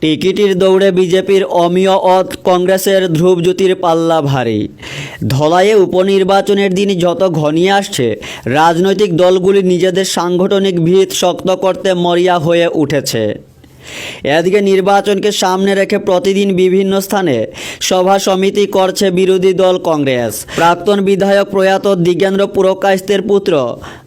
টিকিটির দৌড়ে বিজেপির অমিয় অত কংগ্রেসের ধ্রুবজ্যোতির পাল্লা ভারী। ধলাইয়ে উপনির্বাচনের দিন যত ঘনিয়ে আসছে, রাজনৈতিক দলগুলি নিজেদের সাংগঠনিক ভিত শক্ত করতে মরিয়া হয়ে উঠেছে। এদিকে নির্বাচনকে সামনে রেখে প্রতিদিন বিভিন্ন স্থানে সভা সমিতি করছে বিরোধী দল কংগ্রেস। প্রাক্তন বিধায়ক প্রয়াত দিগেন্দ্র পুরকাইস্তের পুত্র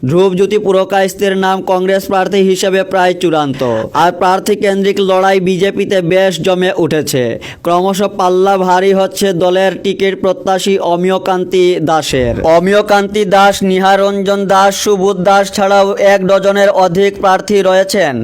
ধ্রুবজ্যোতি পুরকাইস্তের নাম কংগ্রেস প্রার্থী হিসেবে প্রায় চূড়ান্ত। আর প্রার্থী কেন্দ্রিক লড়াই বিজেপিতে বেশ জমে উঠেছে। ক্রমশ পাল্লা ভারী হচ্ছে দলের টিকিট প্রত্যাশী অমিয়কান্তি দাসের। অমিয়কান্তি দাস, নিহারঞ্জন দাস, সুবোধ দাস ছাড়াও এক ডজনের অধিক প্রার্থী রয়েছেন।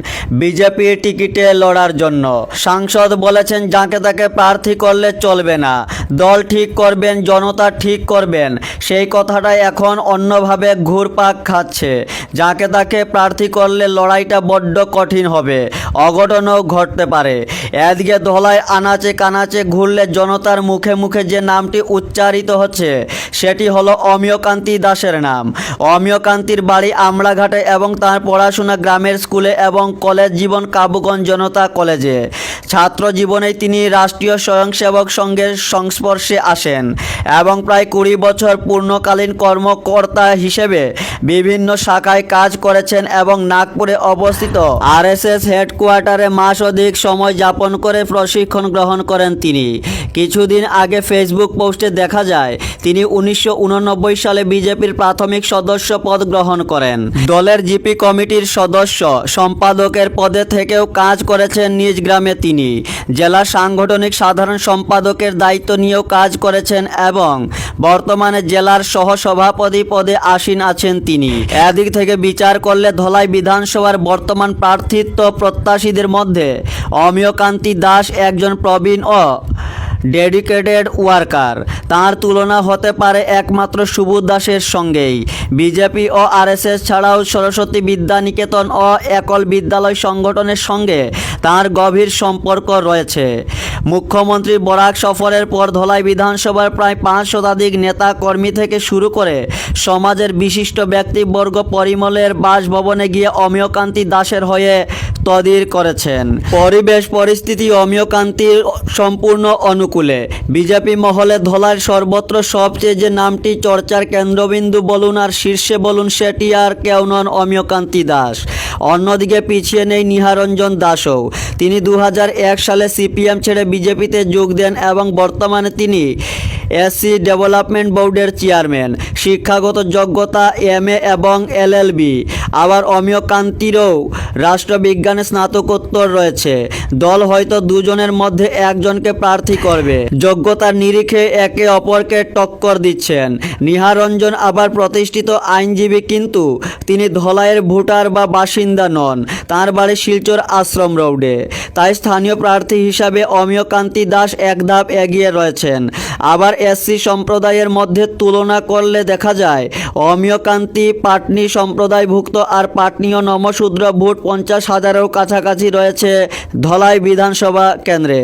বিজেপির টিকিটে লড়ার জন্য। সাংসদ বলেছেন, যাকে তাকে প্রার্থী করলে চলবে না। দল ঠিক করবেন, জনতা ঠিক করবেন। সেই কথাটা এখন অন্যভাবে ঘুরপাক খাচ্ছে। যাকে তাকে প্রার্থী করলে লড়াইটা বড্ড কঠিন হবে। অঘটনও ঘটতে পারে। এদিকে ধলাই আনাচে কানাচে ঘুরলে জনতার মুখে মুখে যে নামটি উচ্চারিত হচ্ছে, সেটি হলো অমিয়কান্তি দাসের নাম। অমিয়কান্তির বাড়ি আমড়াঘাটে এবং তার পড়াশোনা গ্রামের স্কুলে এবং কলেজ জীবন কাবুগঞ্জ জনতা কলেজে। ছাত্র জীবনে তিনি রাষ্ট্রীয় স্বয়ংসেবক সংঘের সংস্পর্শে আসেন এবং প্রায় কুড়ি বছর পূর্ণকালীন কর্মকর্তা হিসেবে বিভিন্ন শাখায় কাজ করেছেন এবং নাগপুরে অবস্থিত আরএসএস হেডকোয়ার্টারে মাস অধিক সময় যাপন করে প্রশিক্ষণ গ্রহণ করেন তিনি। কিছুদিন আগে ফেসবুক পোস্টে দেখা যায়, তিনি উনিশশো উননব্বই সালে বিজেপির প্রাথমিক সদস্য পদ গ্রহণ করেন। দলের জিপি কমিটির সদস্য, সম্পাদকের পদে থেকেও কাজ করেছেন নিজ গ্রামে তিনি। জেলা সাংগঠনিক সাধারণ সম্পাদকের দায়িত্ব নিয়েও কাজ করেছেন এবং বর্তমানে জেলার সহ সভাপতি পদে আসীন আছেন তিনি। এদিক থেকে বিচার করলে ধলাই বিধানসভার বর্তমান প্রার্থিত্ব প্রত্যাশীদের মধ্যে অমিয়কান্তি দাস একজন প্রবীণ ও ডেডিকেটেড ওয়ার্কার। তার তুলনা হতে পারে একমাত্র সুবোধ দাসের সঙ্গেই। বিজেপি ও আরএসএস ছাড়াও সরস্বতী বিদ্যানিকেতন ও একল বিদ্যালয় সংগঠনের সঙ্গে তার গভীর সম্পর্ক রয়েছে। মুখ্যমন্ত্রী বরাক সফরের পর ধলাই বিধানসভার প্রায় পাঁচ শতাধিক নেতা কর্মী থেকে শুরু করে সমাজের বিশিষ্ট ব্যক্তিবর্গ পরিমলের বাসভবনে গিয়ে অমিয়কান্তি দাসের হয়ে তদির করেছেন। পরিবেশ, পরিস্থিতি অমিয়কান্তির সম্পূর্ণ অনুকূলে। বিজেপি মহলে ধলার সর্বত্র সবচেয়ে যে নামটি চর্চার কেন্দ্রবিন্দু বলুন আর শীর্ষে বলুন সেটি আর কেউ নন অমিয়কান্তি দাস। অন্যদিকে পিছিয়ে নেই নিহারঞ্জন দাসও। তিনি দু হাজার এক সালে সিপিএম ছেড়ে বিজেপিতে যোগ দেন এবং বর্তমানে তিনি এসসি ডেভেলপমেন্ট বোর্ডের চেয়ারম্যান। শিক্ষাগত যোগ্যতা, এম এবং এলএলবি আবার অমিয়কান্তিরও রাষ্ট্রবিজ্ঞানে স্নাতকোত্তর রয়েছে। দল হয়তো দুজনের মধ্যে একজনকে প্রার্থী করবে। যোগ্যতার নিরিখে একে অপরকে টক্কর দিচ্ছেন। নিহারঞ্জন আবার প্রতিষ্ঠিত আইনজীবী কিন্তু তিনি ধলাইয়ের ভোটার বা বাসিন্দা নন। তার বাড়ি শিলচর আশ্রম রোডে। তাই স্থানীয় প্রার্থী হিসাবে অমিয়কান্তি দাস এক ধাপ এগিয়ে রয়েছেন। আবার এসসি সম্প্রদায়ের মধ্যে তুলনা করলে দেখা যায়, অমিয়কান্তি পাটনি সম্প্রদায়ভুক্ত আর পাটনীয় নমশূদ্র ভোট পঞ্চাশ হাজারেরও কাছাকাছি রয়েছে ধলাই বিধানসভা কেন্দ্রে।